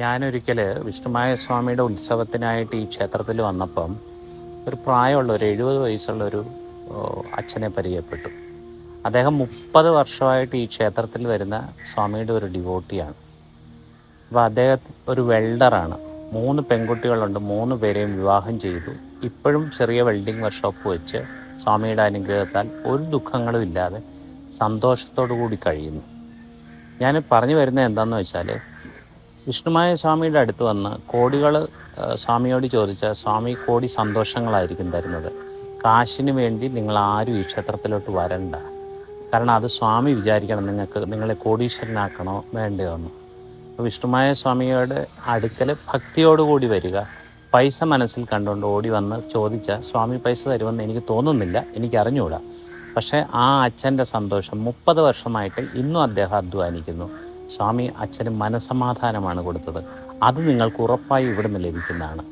ഞാനൊരിക്കൽ വിഷ്ണുമായ സ്വാമിയുടെ ഉത്സവത്തിനായിട്ട് ഈ ക്ഷേത്രത്തിൽ വന്നപ്പം ഒരു പ്രായമുള്ള ഒരു എഴുപത് വയസ്സുള്ള ഒരു അച്ഛനെ പരിചയപ്പെട്ടു. അദ്ദേഹം മുപ്പത് വർഷമായിട്ട് ഈ ക്ഷേത്രത്തിൽ വരുന്ന സ്വാമിയുടെ ഒരു ഡിവോട്ടിയാണ്. അപ്പോൾ അദ്ദേഹം ഒരു വെൽഡറാണ്. മൂന്ന് പെൺകുട്ടികളുണ്ട് മൂന്ന് പേരെയും വിവാഹം ചെയ്തു. ഇപ്പോഴും ചെറിയ വെൽഡിംഗ് വർക്ക്ഷോപ്പ് വെച്ച് സ്വാമിയുടെ അനുഗ്രഹത്താൽ ഒരു ദുഃഖങ്ങളും ഇല്ലാതെ സന്തോഷത്തോടു കൂടി കഴിയുന്നു. ഞാൻ പറഞ്ഞു വരുന്നത് എന്താണെന്ന് വെച്ചാൽ വിഷ്ണുമായ സ്വാമിയുടെ അടുത്ത് വന്ന് കോടികൾ സ്വാമിയോട് ചോദിച്ചാൽ സ്വാമി കോടി സന്തോഷങ്ങളായിരിക്കും തരുന്നത്. കാശിന് വേണ്ടി നിങ്ങൾ ആരും ഈ ക്ഷേത്രത്തിലോട്ട് വരണ്ട. കാരണം അത് സ്വാമി വിചാരിക്കണം നിങ്ങൾക്ക് നിങ്ങളെ കോടീശ്വരനാക്കണോ വേണ്ടയോ എന്ന് അപ്പോൾ വിഷ്ണുമായ സ്വാമിയോട് അടുക്കൽ ഭക്തിയോടുകൂടി വരിക. പൈസ മനസ്സിൽ കണ്ടുകൊണ്ട് ഓടി വന്ന് ചോദിച്ചാൽ സ്വാമി പൈസ തരുമെന്ന് എനിക്ക് തോന്നുന്നില്ല എനിക്ക് അറിഞ്ഞുകൂടാ പക്ഷേ ആ അച്ഛന്റെ സന്തോഷം മുപ്പത് വർഷമായിട്ട് ഇന്നും അദ്ദേഹം അധ്വാനിക്കുന്നു. സ്വാമി അച്ഛന് മനസമാധാനമാണ് കൊടുത്തത്. അത് നിങ്ങൾക്ക് ഉറപ്പായി ഇവിടുന്ന് ലഭിക്കുന്നതാണ്.